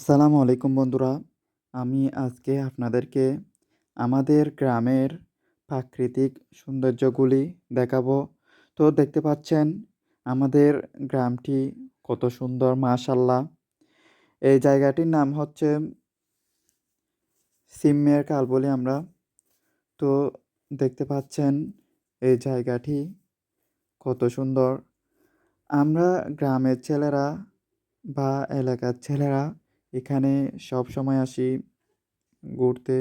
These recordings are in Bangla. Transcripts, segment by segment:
আসসালামু আলাইকুম বন্ধুরা। আমি আজকে আপনাদেরকে আমাদের গ্রামের প্রাকৃতিক সৌন্দর্যগুলি দেখাবো। তো দেখতে পাচ্ছেন, আমাদের গ্রামটি কত সুন্দর মাশাল্লাহ এই জায়গাটির নাম হচ্ছে সিমের কাল বলি আমরা। তো দেখতে পাচ্ছেন, এই জায়গাটি কত সুন্দর। আমরা গ্রামের ছেলেরা বা এলাকার ছেলেরা এখানে সব সময় আসি ঘুরতে।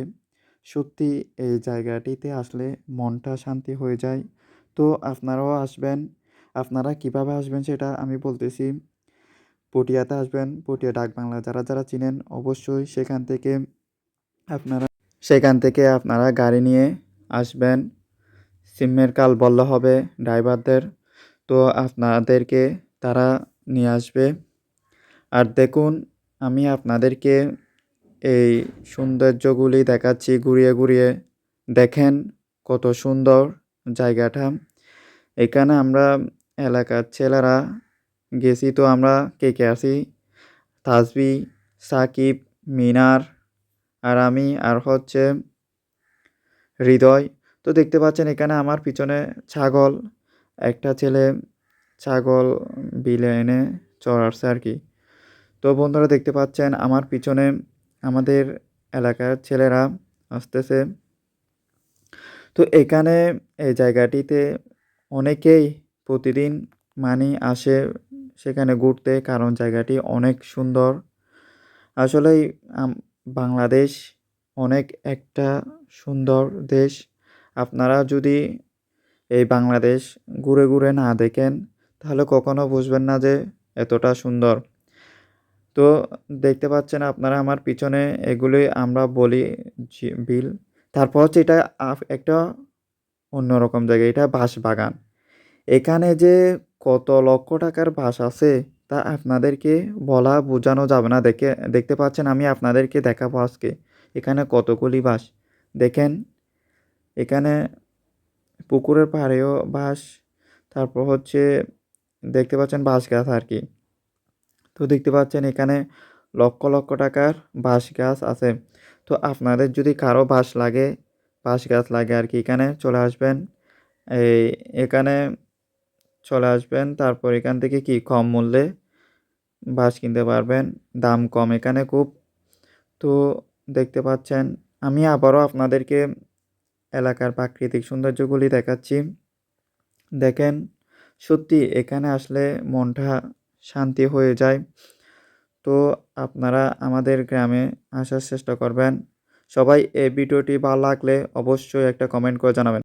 সত্যি এই জায়গাটিতে আসলে মনটা শান্তি হয়ে যায়। তো আপনারাও আসবেন। আপনারা কীভাবে আসবেন সেটা আমি বলতেছি। পটিয়াতে আসবেন। পটিয়া ডাক বাংলা যারা যারা চিনেন অবশ্যই সেখান থেকে আপনারা সেখান থেকে আপনারা গাড়ি নিয়ে আসবেন। সিমের কাল বললে হবে ড্রাইভারদের। তো আপনাদেরকে তারা নিয়ে আসবে। আর দেখুন আমি আপনাদেরকে এই সৌন্দর্যগুলি দেখাচ্ছি, ঘুরিয়ে ঘুরিয়ে দেখেন কত সুন্দর জায়গাটা। এখানে আমরা এলাকার ছেলেরা গেছি তো আমরা কে কে আছি তাসবি সাকিব, মিনার আর আমি আর হচ্ছে হৃদয়। তো দেখতে পাচ্ছেন এখানে আমার পিছনে ছাগল, একটা ছেলে ছাগল বিলে এনে চড়াচ্ছে আর কি। তো বন্ধুরা দেখতে পাচ্ছেন, আমার পিছনে আমাদের এলাকার ছেলেরা আসতেছে। তো এখানে এই জায়গাটিতে অনেকেই প্রতিদিন মানি আসে সেখানে ঘুরতে, কারণ জায়গাটি অনেক সুন্দর। আসলেই বাংলাদেশ অনেক একটা সুন্দর দেশ। আপনারা যদি এই বাংলাদেশ ঘুরে ঘুরে না দেখেন, তাহলে কখনো বুঝবেন না যে এতটা সুন্দর। তো দেখতে পাচ্ছেন আপনারা আমার পিছনে এগুলি আমরা বলি বিল। তারপর হচ্ছে এটা একটা অন্যরকম জায়গা, এটা বাঁশ বাগান। এখানে যে কত লক্ষ টাকার বাস আছে, তা আপনাদেরকে বলা বোঝানো যাবে না। দেখে, দেখতে পাচ্ছেন আমি আপনাদেরকে দেখাবো আজকে। এখানে কতগুলি বাস দেখেন, এখানে পুকুরের পাড়েও বাস তারপর হচ্ছে দেখতে পাচ্ছেন বাঁশ গাছ আর কি। তো দেখতে পাচ্ছেন এখানে লক্ষ লক্ষ টাকার বাঁশ গাছ আছে। তো আপনাদের যদি কারও বাঁশ লাগে, বাঁশ গাছ লাগে আর কি, এখানে চলে আসবেন। এই এখানে চলে আসবেন, তারপর এখান থেকে কি কম মূল্যে বাঁশ কিনতে পারবেন, দাম কম এখানে খুব। তো দেখতে পাচ্ছেন, আমি আবারও আপনাদেরকে এলাকার প্রাকৃতিক সৌন্দর্যগুলি দেখাচ্ছি। দেখেন, সত্যি এখানে আসলে মনটা শান্তি হয়ে যায়। তো আপনারা আমাদের গ্রামে আসার চেষ্টা করবেন। সবাই এই ভিডিওটি ভালো লাগলে অবশ্যই একটা কমেন্ট করে জানাবেন।